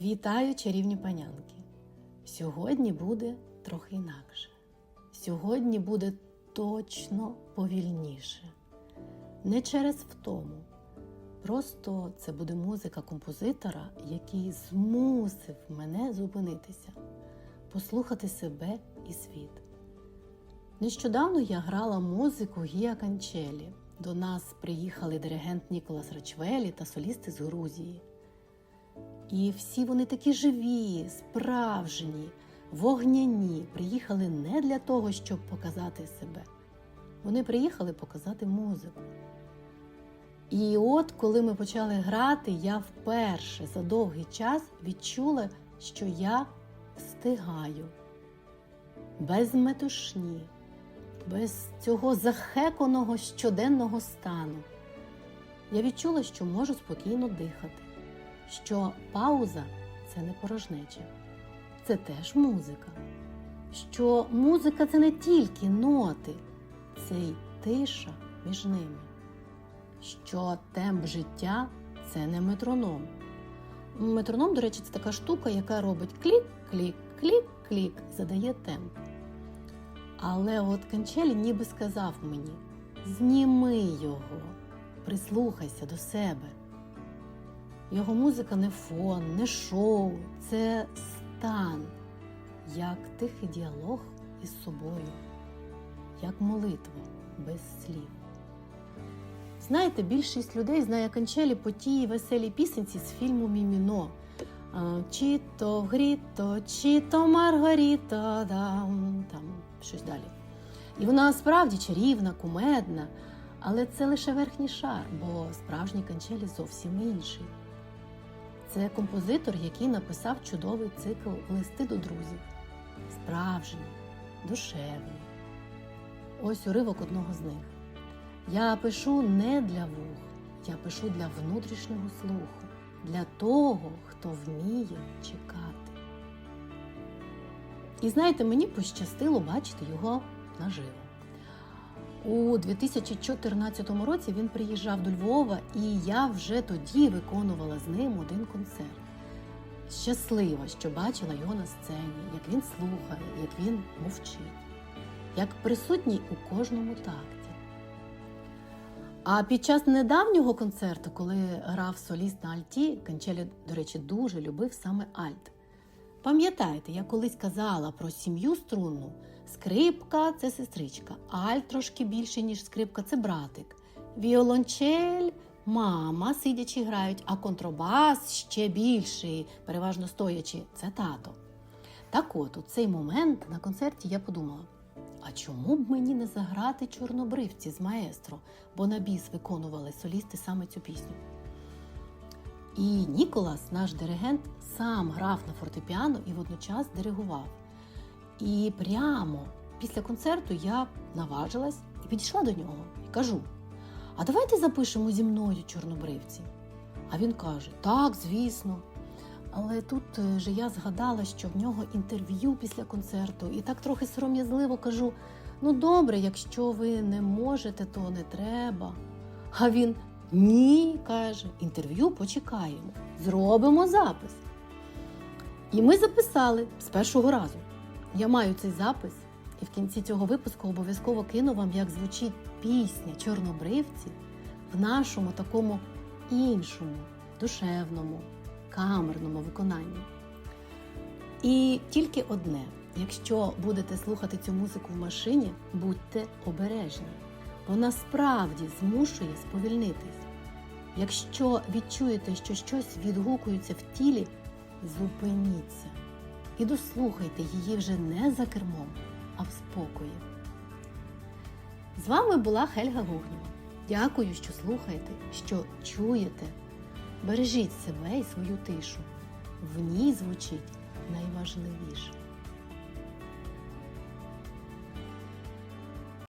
Вітаю, чарівні панянки! Сьогодні буде трохи інакше. Сьогодні буде точно повільніше. Не через втому. Просто це буде музика композитора, який змусив мене зупинитися, послухати себе і світ. Нещодавно я грала музику Гія Канчелі. До нас приїхали диригент Ніколас Рачвелі та солісти з Грузії. І всі вони такі живі, справжні, вогняні, приїхали не для того, щоб показати себе. Вони приїхали показати музику. І от, коли ми почали грати, я вперше за довгий час відчула, що я встигаю без метушні, без цього захеканого щоденного стану. Я відчула, що можу спокійно дихати що пауза це не порожнеча, це теж музика. Що музика це не тільки ноти, це й тиша між ними. Що темп життя це не метроном. Метроном, до речі, це така штука, яка робить клік, клік, клік, клік, задає темп. Але от Канчелі ніби сказав мені: зніми його, прислухайся до себе. Його музика не фон, не шоу, це стан, як тихий діалог із собою, як молитва без слів. Знаєте, більшість людей знає Канчелі по тій веселій пісенці з фільму Міміно. А, Чіто гріто, чіто маргаріто, дам, там щось далі. І вона справді чарівна, кумедна, але це лише верхній шар, бо справжній Канчелі зовсім інший. Це композитор, який написав чудовий цикл Листи до друзів. Справжній, душевний. Ось уривок одного з них. Я пишу не для вух, я пишу для внутрішнього слуху, для того, хто вміє чекати. І знаєте, мені пощастило бачити його наживо. У 2014 році він приїжджав до Львова, і я вже тоді виконувала з ним один концерт. Щаслива, що бачила його на сцені, як він слухає, як він мовчить, як присутній у кожному такті. А під час недавнього концерту, коли грав соліст на Альті, Канчелі, до речі, дуже любив саме Альт. Пам'ятаєте, я колись казала про сім'ю струнну. Скрипка це сестричка, альт трошки більше, ніж скрипка це братик. Віолончель, мама, сидячи грають, а контрабас ще більший, переважно стоячи, це тато. Так от, у цей момент на концерті я подумала: а чому б мені не заграти чорнобривці з маестро, бо на біс виконували солісти саме цю пісню. І Ніколас, наш диригент, сам грав на фортепіано і водночас диригував. І прямо після концерту я наважилась і підійшла до нього і кажу: А давайте запишемо зі мною чорнобривці. А він каже: Так, звісно. Але тут е, же я згадала, що в нього інтерв'ю після концерту, і так трохи сором'язливо кажу: ну добре, якщо ви не можете, то не треба. А він ні, каже, інтерв'ю почекаємо, зробимо запис. І ми записали з першого разу. Я маю цей запис, і в кінці цього випуску обов'язково кину вам, як звучить пісня Чорнобривці в нашому такому іншому, душевному, камерному виконанні. І тільки одне: якщо будете слухати цю музику в машині, будьте обережні. Вона справді змушує сповільнитись. Якщо відчуєте, що щось відгукується в тілі, зупиніться і дослухайте її вже не за кермом, а в спокої. З вами була Хельга Гугнєва. Дякую, що слухаєте, що чуєте. Бережіть себе і свою тишу. В ній звучить найважливіше.